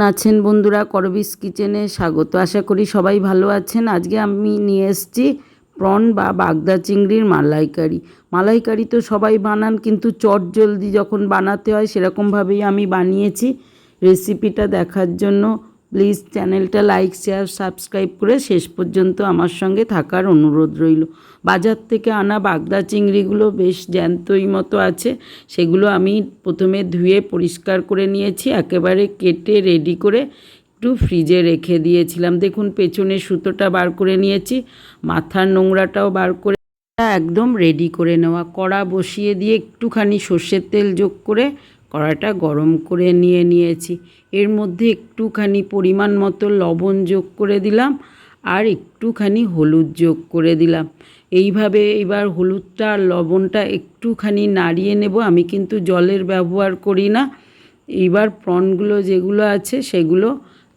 আছেন বন্ধুরা? করবিস কিচেনে স্বাগত। আশা করি সবাই ভালো আছেন। আজকে আমি নিয়ে এসেছি প্রন বা বাগদা চিংড়ির মালাইকারি। মালাইকারি তো সবাই বানান, কিন্তু চট জলদি যখন বানাতে হয়, সেরকমভাবেই আমি বানিয়েছি রেসিপিটা দেখার জন্য। প্লিজ চ্যানেলটা লাইক, শেয়ার, সাবস্ক্রাইব করে শেষ পর্যন্ত আমার সঙ্গে থাকার অনুরোধ রইল। বাজার থেকে আনা বাগদা চিংড়িগুলো বেশ জ্যান্তই মতো আছে। সেগুলো আমি প্রথমে ধুয়ে পরিষ্কার করে নিয়েছি, একেবারে কেটে রেডি করে একটু ফ্রিজে রেখে দিয়েছিলাম। দেখুন পেছনে সুতোটা বার করে নিয়েছি, মাথার নোংরাটাও বার করে একদম রেডি করে নেওয়া। কড়া বসিয়ে দিয়ে একটুখানি সর্ষের তেল যোগ করে কড়াটা গরম করে নিয়ে নিয়েছি। এর মধ্যে একটুখানি পরিমাণ মতো লবণ যোগ করে দিলাম আর একটুখানি হলুদ যোগ করে দিলাম। এইভাবে এবার হলুদটা আর লবণটা একটুখানি নাড়িয়ে নেব। আমি কিন্তু জলের ব্যবহার করি না। এইবার প্রনগুলো যেগুলো আছে সেগুলো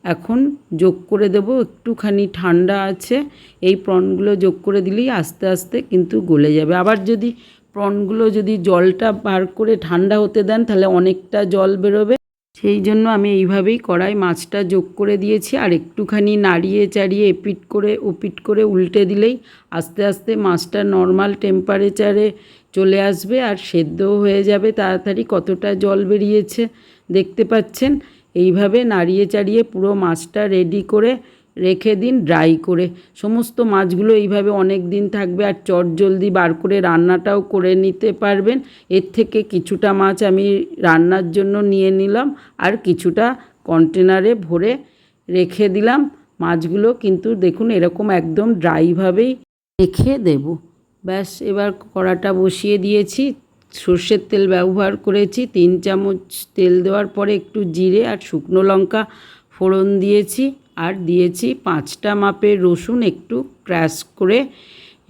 এখন যোগ করে দেব। একটুখানি ঠান্ডা আছে। এই প্রনগুলো যোগ করে দিলেই আস্তে আস্তে কিন্তু গলে যাবে। আবার যদি প্রনগুলো যদি জলটা বার করে ঠান্ডা হতে দেন, তাহলে অনেকটা জল বেরোবে। সেই জন্য আমি এইভাবেই কড়াই মাছটা যোগ করে দিয়েছি আর একটুখানি নাড়িয়ে চাড়িয়ে এপিট করে ওপিট করে উল্টে দিলেই আস্তে আস্তে মাছটা নর্মাল টেম্পারেচারে চলে আসবে আর সেদ্ধও হয়ে যাবে তাড়াতাড়ি কতটা জল বেরিয়েছে দেখতে পাচ্ছেন। এইভাবে নাড়িয়ে চাড়িয়ে পুরো মাছটা রেডি করে রেখে দিন ড্রাই করে। সমস্ত মাছগুলো এইভাবে অনেক দিন থাকবে আর চট জলদি বার করে রান্নাটাও করে নিতে পারবেন। এর থেকে কিছুটা মাছ আমি রান্নার জন্য নিয়ে নিলাম আর কিছুটা কন্টেনারে ভরে রেখে দিলাম মাছগুলো। কিন্তু দেখুন, এরকম একদম ড্রাইভাবেই রেখে দেব। ব্যাস, এবার কড়াটা বসিয়ে দিয়েছি। সর্ষের তেল ব্যবহার করেছি। তিন চামচ তেল দেওয়ার পরে একটু জিরে আর শুকনো লঙ্কা ফোড়ন দিয়েছি। আর দিয়েছি পাঁচটা মাপের রসুন একটু ক্র্যাশ করে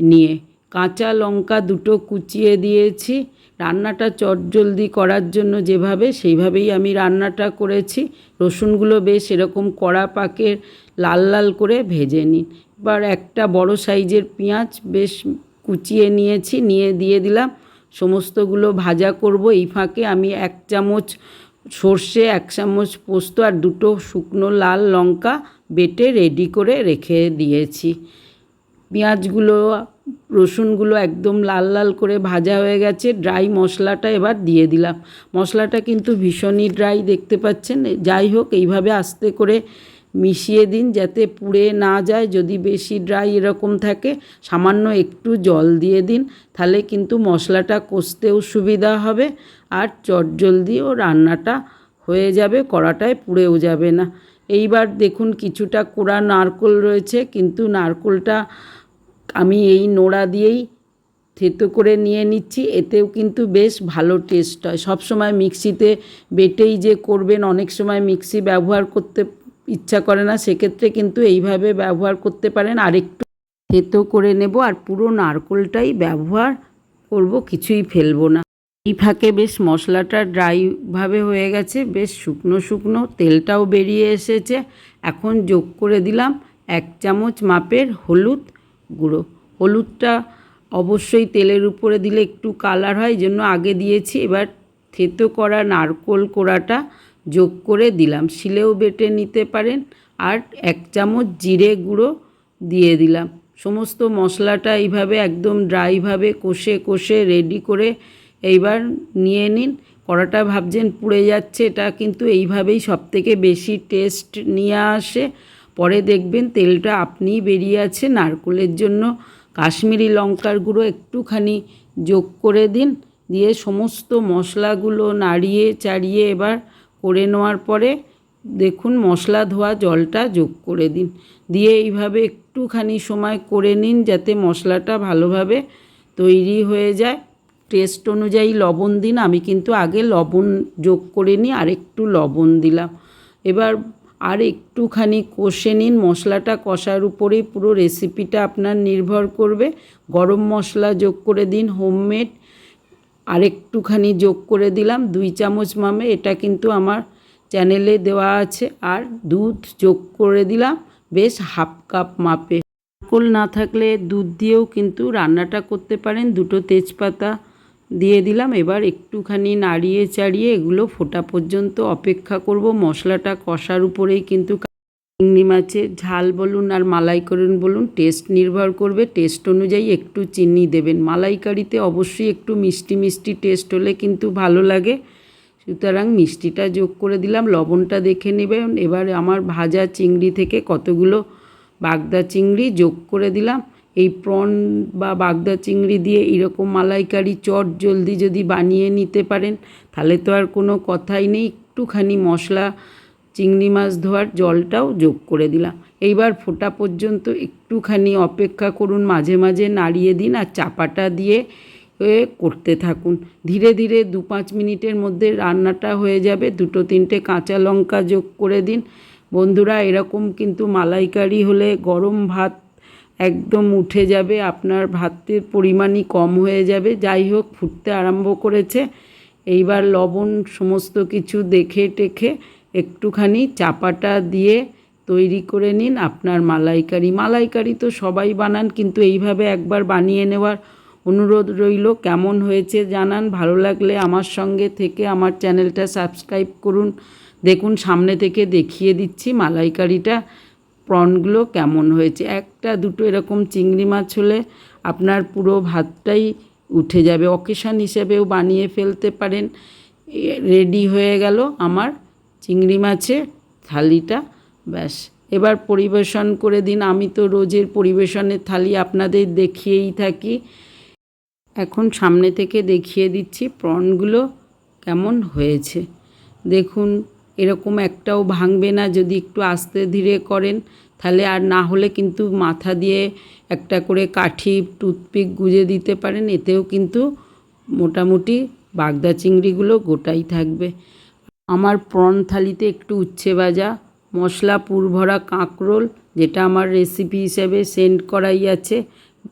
নিয়ে। কাঁচা লঙ্কা দুটো কুচিয়ে দিয়েছি। রান্নাটা চটজলদি করার জন্য যেভাবে, সেইভাবেই আমি রান্নাটা করেছি। রসুনগুলো বেশ এরকম কড়া পাকের লাল লাল করে ভেজে নিন। এবার একটা বড় সাইজের পেঁয়াজ বেশ কুচিয়ে নিয়েছি, নিয়ে দিয়ে দিলাম। সমস্তগুলো ভাজা করব। এই ফাঁকে আমি এক চামচ সর্ষে, এক চামচ পোস্ত আর দুটো শুকনো লাল লঙ্কা বেটে রেডি করে রেখে দিয়েছি। পেঁয়াজগুলো, রসুনগুলো একদম লাল লাল করে ভাজা হয়ে গেছে। ড্রাই মশলাটা এবার দিয়ে দিলাম। মশলাটা কিন্তু ভীষণই ড্রাই দেখতে পাচ্ছেন। যাই হোক, এইভাবে আস্তে করে মিশিয়ে দিন যাতে পুড়ে না যায়। যদি বেশি ড্রাই এরকম থাকে, সামান্য একটু জল দিয়ে দিন, তাহলে কিন্তু মশলাটা কষতেও সুবিধা হবে। আর চটজলদিও রান্নাটা হয়ে যাবে, কড়াটায় পুড়েও যাবে না। এইবার দেখুন কিছুটা কোড়া নারকোল রয়েছে, কিন্তু নারকোলটা আমি এই নোড়া দিয়েই থেতো করে নিয়ে নিচ্ছি। এতেও কিন্তু বেশ ভালো টেস্ট হয়। সব সময় মিক্সিতে বেটেই যে করবেন, অনেক সময় মিক্সি ব্যবহার করতে ইচ্ছা করে না, সেক্ষেত্রে কিন্তু এইভাবে ব্যবহার করতে পারেন। আরেকটু থেতো করে নেব আর পুরো নারকোলটাই ব্যবহার করব, কিছুই ফেলব না। এই ফাঁকে বেশ মশলাটা ড্রাইভাবে হয়ে গেছে, বেশ শুকনো শুকনো, তেলটাও বেরিয়ে এসেছে। এখন যোগ করে দিলাম এক চামচ মাপের হলুদ গুঁড়ো। হলুদটা অবশ্যই তেলের উপরে দিলে একটু কালার হয় জন্য আগে দিয়েছি, এবার থেতো করা নারকোল কোড়াটা যোগ করে দিলাম। শিলেও বেটে নিতে পারেন, আর এক চামচ জিরে গুঁড়ো দিয়ে দিলাম। সমস্ত মশলাটা এইভাবে একদম ড্রাইভাবে কষে কষে রেডি করে এইবার নিয়ে নিন। কড়াটা ভাবছেন পুড়ে যাচ্ছে, এটা কিন্তু এইভাবেই সবথেকে বেশি টেস্ট নিয়ে আসে। পরে দেখবেন তেলটা আপনিই বেরিয়ে আছে। নারকোলের জন্য কাশ্মীরি লঙ্কার গুঁড়ো একটুখানি যোগ করে দিন। দিয়ে সমস্ত মশলাগুলো নাড়িয়ে চাড়িয়ে এবার করে নেওয়ার পরে দেখুন মশলা ধোয়া জলটা যোগ করে দিন। দিয়ে এইভাবে একটুখানি সময় করে নিন যাতে মশলাটা ভালোভাবে তৈরি হয়ে যায়। টেস্ট অনুযায়ী লবণ দিন। আমি কিন্তু আগে লবণ যোগ করে নিই আর একটু লবণ দিলাম। এবার আর একটুখানি কষে নিন। মশলাটা কষার উপরেই পুরো রেসিপিটা আপনার নির্ভর করবে। গরম মশলা যোগ করে দিন হোমমেড আর একটুখানি যোগ করে দিলাম, দুই চামচ মামে। এটা কিন্তু আমার চ্যানেলে দেওয়া আছে। আর দুধ যোগ করে দিলাম, বেশ হাফ কাপ মাপে। নারকোল না থাকলে দুধ দিয়েও কিন্তু রান্নাটা করতে পারেন। দুটো তেজপাতা দিয়ে দিলাম। এবার একটুখানি নাড়িয়ে চাড়িয়ে এগুলো ফোটা পর্যন্ত অপেক্ষা করব। মশলাটা কষার উপরেই কিন্তু চিংড়ি মাছের ঝাল বলুন আর মালাইকারি বলুন টেস্ট নির্ভর করবে। টেস্ট অনুযায়ী একটু চিনি দেবেন। মালাইকারিতে অবশ্যই একটু মিষ্টি মিষ্টি টেস্ট হলে কিন্তু ভালো লাগে। সুতরাং মিষ্টিটা যোগ করে দিলাম। লবণটা দেখে নেবেন। এবার আমার ভাজা চিংড়ি থেকে কতগুলো বাগদা চিংড়ি যোগ করে দিলাম। এই প্রন বা বাগদা চিংড়ি দিয়ে এরকম মালাইকারি চট জলদি যদি বানিয়ে নিতে পারেন, তাহলে তো আর কোনো কথাই নেই। একটুখানি মশলা, চিংড়ি মাছ ধোয়ার জলটাও যোগ করে দিলাম। এইবার ফোটা পর্যন্ত একটুখানি অপেক্ষা করুন, মাঝে মাঝে নাড়িয়ে দিন আর চাপাটা দিয়ে করতে থাকুন। ধীরে ধীরে দু পাঁচ মিনিটের মধ্যে রান্নাটা হয়ে যাবে। দুটো তিনটে কাঁচা লঙ্কা যোগ করে দিন। বন্ধুরা, এরকম কিন্তু মালাইকারি হলে গরম ভাত একদম উঠে যাবে, আপনার ভাতের পরিমাণই কম হয়ে যাবে। যাই হোক, ফুটতে আরম্ভ করেছে। এইবার লবণ সমস্ত কিছু দেখে টেখে একটুখানি চাপাটা দিয়ে তৈরি করে নিন আপনার মালাইকারি। মালাইকারি তো সবাই বানান, কিন্তু এইভাবে একবার বানিয়ে নেওয়ার অনুরোধ রইল। কেমন হয়েছে জানান, ভালো লাগলে আমার সঙ্গে থেকে আমার চ্যানেলটা সাবস্ক্রাইব করুন। দেখুন, সামনে থেকে দেখিয়ে দিচ্ছি মালাইকারিটা। প্রনগুলো কেমন হয়েছে? একটা, দুটো এরকম চিংড়ি মাছ হলে আপনার পুরো ভাতটাই উঠে যাবে। অকেশান হিসেবেও বানিয়ে ফেলতে পারেন। রেডি হয়ে গেল আমার চিংড়ি মাছের থালিটা। ব্যাস, এবার পরিবেশন করে দিন। আমি তো রোজের পরিবেশনের থালি আপনাদের দেখিয়েই থাকি। এখন সামনে থেকে দেখিয়ে দিচ্ছি প্রনগুলো কেমন হয়েছে। দেখুন এরকম একটাও ভাঙবে না, যদি একটু আস্তে ধীরে করেন, তাহলে আর না হলে কিন্তু মাথা দিয়ে একটা করে কাঠি, টুথপিক গুজে দিতে পারেন, এতেও কিন্তু মোটামুটি বাগদা চিংড়িগুলো গোটাই থাকবে। আমার প্রন থালিতে একটু উচ্ছে ভাজা, মশলা পুরভরা কাঁকরোল, যেটা আমার রেসিপি হিসেবে সেন্ড করাই আছে,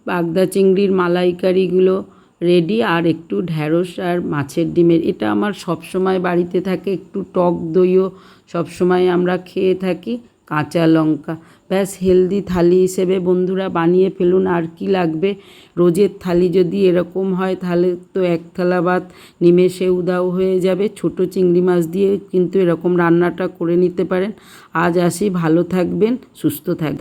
বাগদা চিংড়ির মালাইকারিগুলো রেডি আর একটু ঢ্যাঁড়স আর মাছের ডিমের। এটা আমার সবসময় বাড়িতে থাকে, একটু টক দইও সবসময় আমরা খেয়ে থাকি, কাঁচা লঙ্কা। ব্যাস, হেলদি থালি হিসেবে বন্ধুরা বানিয়ে ফেলুন, আর কি লাগবে? রোজের থালি যদি এরকম হয়, তাহলে তো এক থালা ভাত নিমেষে উদাও হয়ে যাবে। ছোট চিংড়ি মাছ দিয়ে কিন্তু এরকম রান্নাটা করে নিতে পারেন। আজ আসি, ভালো থাকবেন, সুস্থ থাক